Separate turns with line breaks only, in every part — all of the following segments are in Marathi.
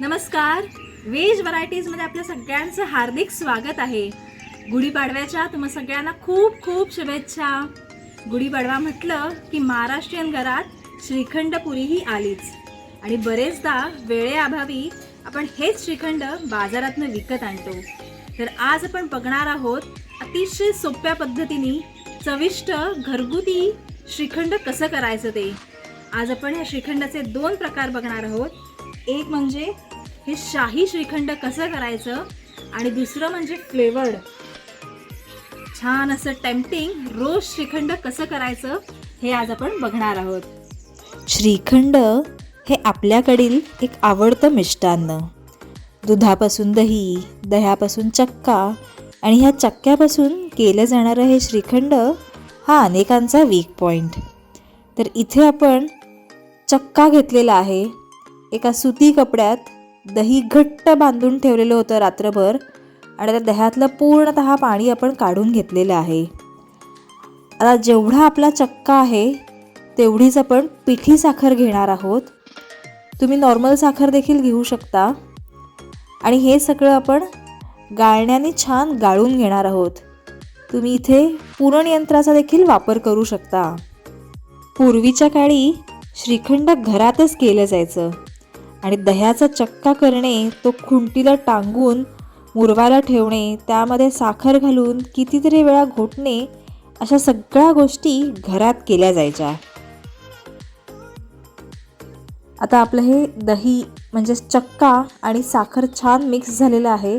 नमस्कार. व्हेज व्हरायटीजमध्ये आपल्या सगळ्यांचं हार्दिक स्वागत आहे. गुढीपाडव्याच्या तुम्हा सगळ्यांना खूप खूप शुभेच्छा. गुढीपाडवा म्हटलं की महाराष्ट्रीयन घरात श्रीखंड पुरी ही आलीच. आणि बरेचदा वेळेअभावी आपण हेच श्रीखंड बाजारातनं विकत आणतो. तर आज आपण बघणार आहोत अतिशय सोप्या पद्धतीने चविष्ट घरगुती श्रीखंड कसं करायचं ते. आज आपण ह्या श्रीखंडाचे दोन प्रकार बघणार आहोत. एक म्हणजे हे शाही श्रीखंड कसं करायचं आणि दुसरं म्हणजे फ्लेवर्ड. छान असं टेम्पटिंग रोज श्रीखंड कसं करायचं हे आज आपण बघणार आहोत.
श्रीखंड हे आपल्याकडील एक आवडतं मिष्टान्न. दुधापासून दही दह्यापासून चक्का आणि ह्या चक्क्यापासून केलं जाणारं हे श्रीखंड हा अनेकांचा वीक पॉईंट तर इथे आपण चक्का घेतलेला आहे. एका सुती कपड्यात दही घट्ट बांधून ठेवलेलं होतं रात्रभर आणि त्या दह्यातलं पूर्णतः पाणी आपण काढून घेतलेलं आहे. आता जेवढा आपला चक्का आहे तेवढीच आपण पिठी साखर घेणार आहोत. तुम्ही नॉर्मल साखर देखील घेऊ शकता. आणि हे सगळं आपण गाळण्याने छान गाळून घेणार आहोत. तुम्ही इथे पुरण यंत्राचा देखील वापर करू शकता. पूर्वीच्या काळी श्रीखंड घरातच केलं जायचं. आणि दह्याचा चक्का करणे तो खुंटीला टांगून मुरवायला ठेवणे त्यामध्ये साखर घालून कितीतरी वेळा घोटणे अशा सगळ्या गोष्टी घरात केल्या जायच्या. आता आपलं हे दही म्हणजे चक्का आणि साखर छान मिक्स झालेलं आहे.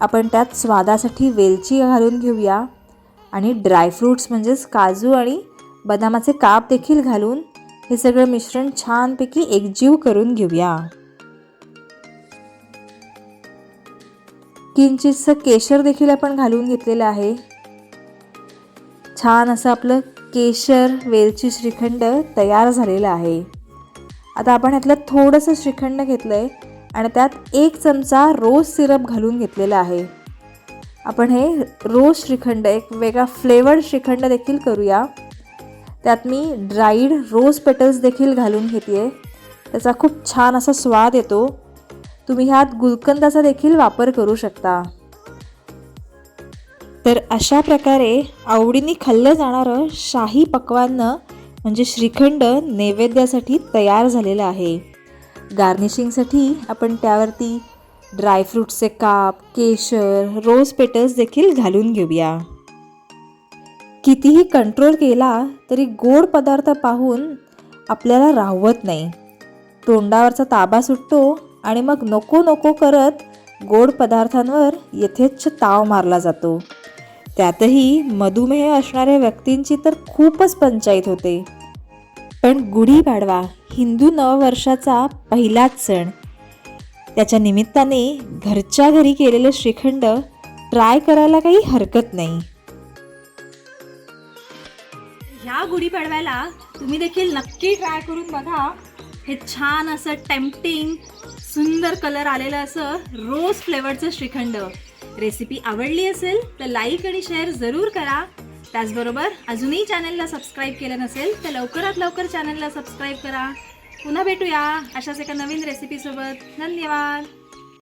आपण त्यात स्वादासाठी वेलची घालून घेऊया. आणि ड्रायफ्रूट्स म्हणजेच काजू आणि बदामाचे काप देखील घालून हे सगळं मिश्रण छानपैकी एकजीव करून घेऊया. किंचितसं केशर देखील आपण घालून घेतलेलं आहे. छान असं आपलं केशर वेलची श्रीखंड तयार झालेलं आहे. आता आपण ह्यातलं थोडंसं श्रीखंड घेतलं आहे आणि त्यात एक चमचा रोज सिरप घालून घेतलेला आहे. आपण हे रोज श्रीखंड एक वेगळा फ्लेवर्ड श्रीखंड देखील करूया. त्यात मी ड्राईड रोज पेटल्स देखील घालून घेते आहे त्याचा खूप छान असा स्वाद येतो. तुम्ही ह्यात गुलकंदाचा देखील वापर करू शकता. तर अशा प्रकारे आवडीने खाल्लं जाणारं शाही पक्वान्न म्हणजे श्रीखंड नैवेद्यासाठी तयार झालेलं आहे. गार्निशिंगसाठी आपण त्यावरती ड्रायफ्रूटचे काप केशर रोज पेटल्स देखील घालून घेऊया. कितीही कंट्रोल केला तरी गोड पदार्थ पाहून आपल्याला राहवत नाही. तोंडावरचा ताबा सुटतो आणि मग नको नको करत गोड पदार्थांवर यथेच्छ ताव मारला जातो. त्यातही मधुमेह असणाऱ्या व्यक्तींची तर खूपच पंचायत होते. पण गुढीपाडवा हिंदू नववर्षाचा पहिलाच सण. त्याच्या निमित्ताने घरच्या घरी केलेले श्रीखंड ट्राय करायला काही हरकत नाही.
ह्या गुढीपाडव्याला तुम्ही देखील नक्की ट्राय करून बघा. हे छान असं टेम्पटिंग सुंदर कलर आलेलं असं रोज फ्लेवरचं श्रीखंड. रेसिपी आवडली असेल तर लाईक आणि शेअर जरूर करा. त्याचबरोबर अजूनही चॅनलला सबस्क्राईब केलं नसेल तर लवकरात लवकर चॅनलला सबस्क्राईब करा. पुन्हा भेटूया अशाच एका नवीन रेसिपीसोबत धन्यवाद.